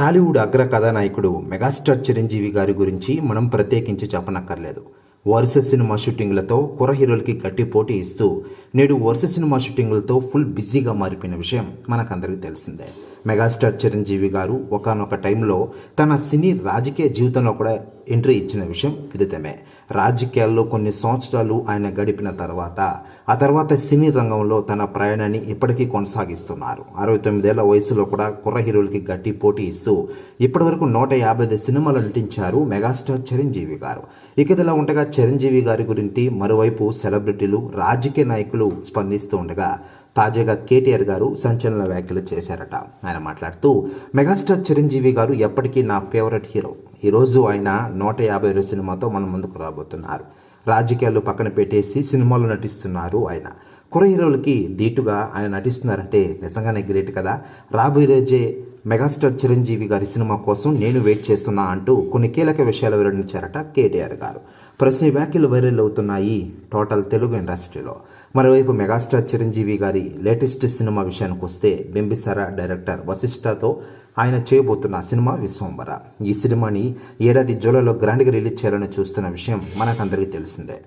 టాలీవుడ్ అగ్ర కథానాయకుడు మెగాస్టార్ చిరంజీవి గారి గురించి మనం ప్రత్యేకించి చెప్పనక్కర్లేదు. వరుస సినిమా షూటింగ్లతో కుర హీరోలకి గట్టి పోటీ ఇస్తూ నేడు వరుస సినిమా షూటింగ్లతో ఫుల్ బిజీగా మారిపోయిన విషయం మనకందరికీ తెలిసిందే. మెగాస్టార్ చిరంజీవి గారు ఒకానొక టైంలో తన సినీ రాజకీయ జీవితంలో కూడా ఎంట్రీ ఇచ్చిన విషయం విదితమే రాజకీయాల్లో కొన్ని సంవత్సరాలు ఆయన గడిపిన తర్వాత ఆ తర్వాత సినీ రంగంలో తన ప్రయాణాన్ని ఇప్పటికీ కొనసాగిస్తున్నారు. అరవై తొమ్మిదేళ్ళ వయసులో కూడా కుర్ర హీరోలకి గట్టి పోటీ ఇస్తూ ఇప్పటివరకు నూట యాభై ఐదు సినిమాలు నటించారు మెగాస్టార్ చిరంజీవి గారు. ఇక ఇదిలా ఉండగా చిరంజీవి గారి గురించి మరోవైపు సెలబ్రిటీలు రాజకీయ నాయకులు స్పందిస్తూ ఉండగా తాజాగా కేటీఆర్ గారు సంచలన వ్యాఖ్యలు చేశారట. ఆయన మాట్లాడుతూ మెగాస్టార్ చిరంజీవి గారు ఎప్పటికీ నా ఫేవరెట్ హీరో. ఈరోజు ఆయన నూట యాభై ఏడు సినిమాతో మన ముందుకు రాబోతున్నారు. రాజకీయాలు పక్కన పెట్టేసి సినిమాలు నటిస్తున్నారు ఆయన. కుర హీరోలకి ధీటుగా ఆయన నటిస్తున్నారంటే నిజంగానే గ్రేట్ కదా. రాబోయే రోజే మెగాస్టార్ చిరంజీవి గారి సినిమా కోసం నేను వెయిట్ చేస్తున్నా అంటూ కొన్ని కీలక విషయాలు వెల్లడించారట కేటీఆర్ గారు. ప్రశ్న వ్యాఖ్యలు వైరల్ అవుతున్నాయి టోటల్ తెలుగు ఇండస్ట్రీలో. మరోవైపు మెగాస్టార్ చిరంజీవి గారి లేటెస్ట్ సినిమా విషయానికి వస్తే బింబిసార డైరెక్టర్ వశిష్ఠతో ఆయన చేయబోతున్న సినిమా విశ్వంబర. ఈ సినిమాని ఏడాది జూలైలో గ్రాండ్గా రిలీజ్ చేయాలని చూస్తున్న విషయం మనకందరికీ తెలిసిందే.